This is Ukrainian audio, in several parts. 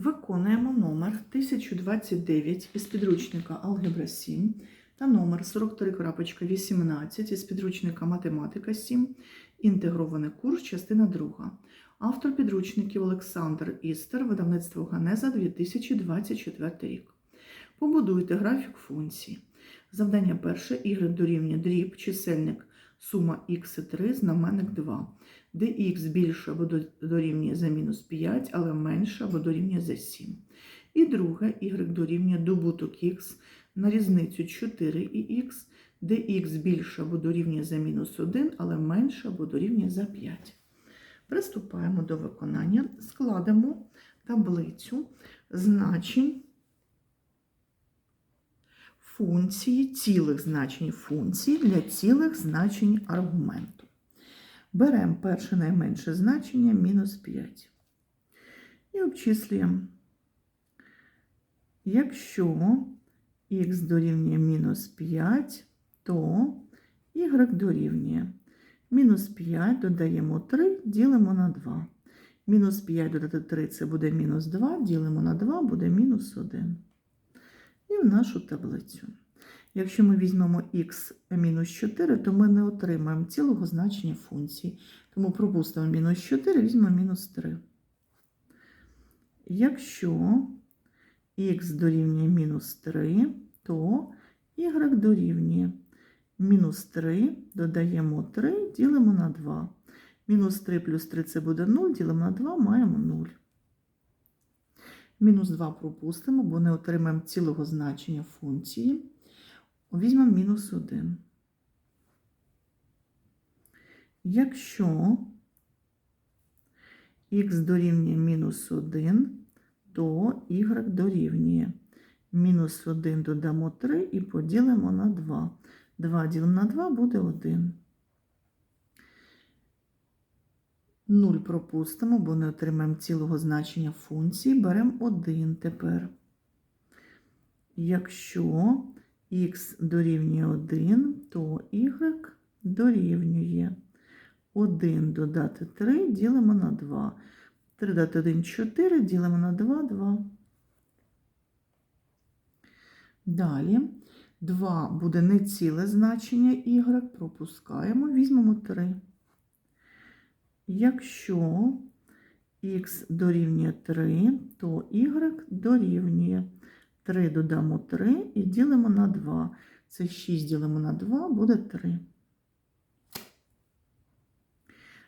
Виконуємо номер 1029 із підручника Алгебра 7 та номер 43.18 із підручника Математика 7, інтегрований курс, частина 2. Автор підручників Олександр Істер, видавництво Ганеза 2024 рік. Побудуйте графік функцій. Завдання перше y дорівнює дріб, чисельник сума х і 3 знаменник 2 де х більше або до- дорівнює за мінус 5, але менше або дорівнює за 7. І друге, y дорівнює добуток х на різницю 4 і х, де х більше або дорівнює за мінус 1, але менше або дорівнює за 5. Приступаємо до виконання, складемо таблицю значень функції, цілих значень функції для цілих значень аргументу. Беремо перше найменше значення мінус 5. І обчислюємо. Якщо х дорівнює мінус 5, то y дорівнює мінус 5 додаємо 3, ділимо на 2. Мінус 5 додати 3 це буде мінус 2, ділимо на 2, буде мінус 1. І в нашу таблицю. Якщо ми візьмемо х мінус 4, то ми не отримаємо цілого значення функції. Тому пропустимо мінус 4, візьмемо мінус 3. Якщо х дорівнює мінус 3, то y дорівнює мінус 3, додаємо 3, ділимо на 2. Мінус 3 плюс 3 це буде 0, ділимо на 2, маємо 0. Мінус 2 пропустимо, бо не отримаємо цілого значення функції. Візьмемо мінус 1. Якщо х дорівнює мінус 1, то y дорівнює мінус 1 додамо 3 і поділимо на 2. 2 ділимо на 2 буде 1. 0 пропустимо, бо не отримаємо цілого значення функції. Беремо 1 тепер. Якщо х дорівнює 1, то y дорівнює 1 додати 3, ділимо на 2. 3 додати 1 4, ділимо на 2, 2. Далі 2 буде не ціле значення y, пропускаємо, візьмемо 3. Якщо х дорівнює 3, то y дорівнює 3 додамо 3 і ділимо на 2. Це 6 ділимо на 2, буде 3.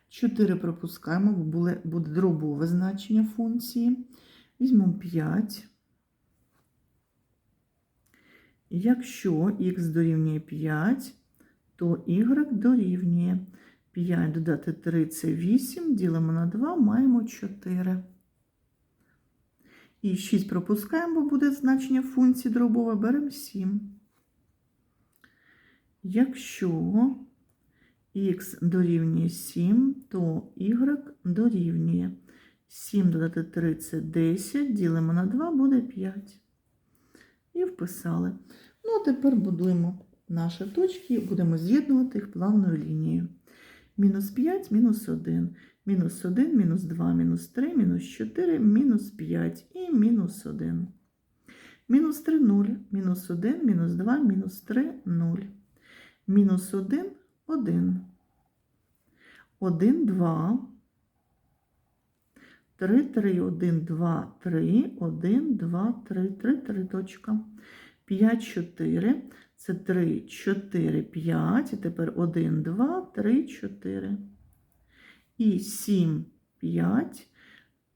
4 пропускаємо, бо буде, дробове значення функції. Візьмемо 5. Якщо х дорівнює 5, то y дорівнює 5 додати 3 це 8, ділимо на 2, маємо 4. І 6 пропускаємо, бо буде значення функції дробове, беремо 7. Якщо х дорівнює 7, то y дорівнює 7 додати 3 це 10, ділимо на 2, буде 5. І вписали. Ну, а тепер будуємо наші точки будемо з'єднувати їх плавною лінією. Мінус 5, мінус 1, мінус 1, мінус 2, мінус 3, мінус 4, мінус 5 і мінус 1. Мінус 3 0, мінус 1, мінус 2, мінус 3 0. Мінус 1 1. 1, 2. 3, 3, 1, 2, 3, 1, 2, 3, 3, 3 точка. 5, 4. Це 3, 4, 5. І тепер 1, 2, 3, 4. І 7, 5.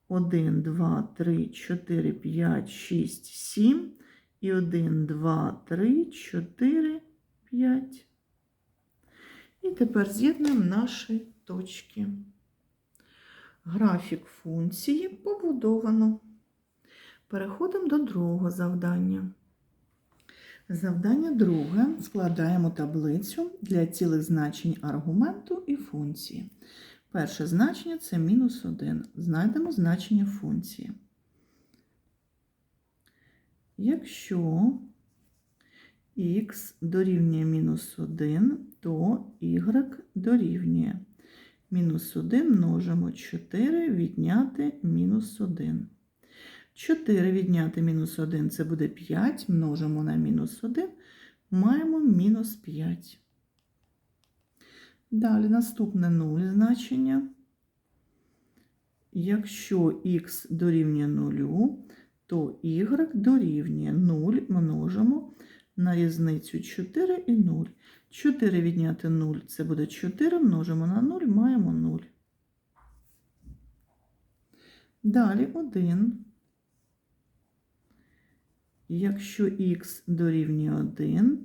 1, 2, 3, 4, 5, 6, 7. І 1, 2, 3, 4, 5. І тепер з'єднуємо наші точки. Графік функції побудовано. Переходимо до другого завдання. Завдання друге. Складаємо таблицю для цілих значень аргументу і функції. Перше значення це мінус 1. Знайдемо значення функції. Якщо х дорівнює мінус 1, то y дорівнює мінус 1 множимо 4 відняти мінус 1. 4 відняти мінус 1 це буде 5, множимо на мінус 1, маємо мінус 5. Далі наступне 0 значення. Якщо х дорівнює 0, то y дорівнює 0 множимо на різницю 4 і 0. 4 відняти 0 це буде 4, множимо на 0, маємо 0. Далі 1. Якщо х дорівнює 1,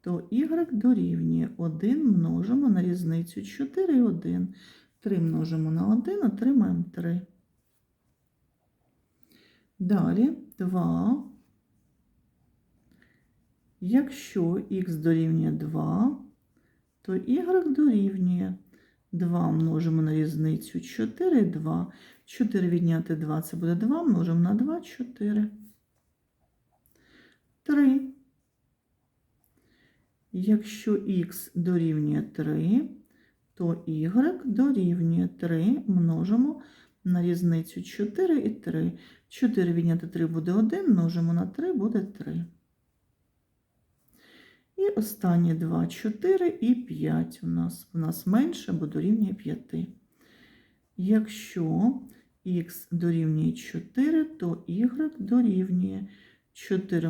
то y дорівнює 1 множимо на різницю 4 1. 3 множимо на 1, отримаємо 3. Далі 2. Якщо х дорівнює 2, то y дорівнює 2 множимо на різницю 4 2. 4 відняти 2 це буде 2, множимо на 2 4. 3. Якщо х дорівнює 3, то y дорівнює 3 множимо на різницю 4 і 3. 4 відняти 3 буде 1, множимо на 3 буде 3. І останні 2, 4 і 5 у нас. У нас менше, бо дорівнює 5. Якщо х дорівнює 4, то y дорівнює 4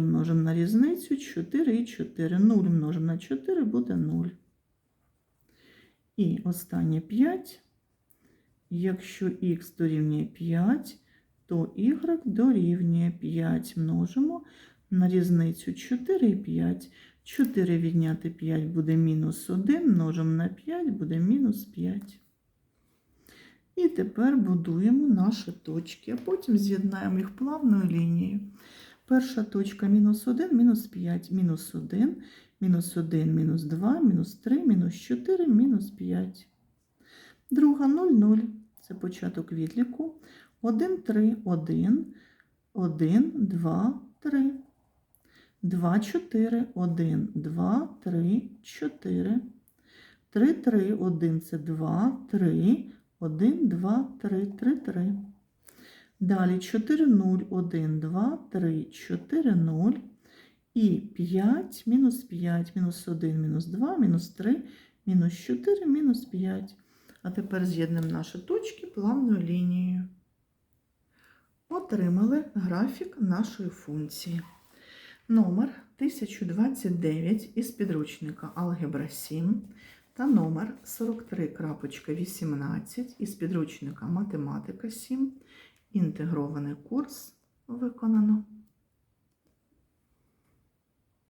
множимо на різницю, 4 і 4. 0 множимо на 4 буде 0. І останнє 5. Якщо х дорівнює 5, то y дорівнює 5 множимо на різницю 4 і 5. 4 відняти 5 буде мінус 1, множимо на 5 буде мінус 5. І тепер будуємо наші точки, а потім з'єднаємо їх плавною лінією. Перша точка мінус 1, мінус 5, мінус 1, мінус 1, мінус 2, мінус 3, мінус 4, мінус 5. Друга 0, 0. Це початок відліку. 1, 3, 1, 1, 2, 3. 2, 4, 1, 2, 3, 4. 3, 3, 1 це 2, 3, 1, 2, 3, 3, 3. Далі 4, 0, 1, 2, 3, 4, 0. І 5, мінус 5, мінус 1, мінус 2, мінус 3, мінус 4, мінус 5. А тепер з'єднуємо наші точки плавною лінією. Отримали графік нашої функції. Номер 1029 із підручника Алгебра 7 та номер 43.18 із підручника Математика 7. Інтегрований курс виконано.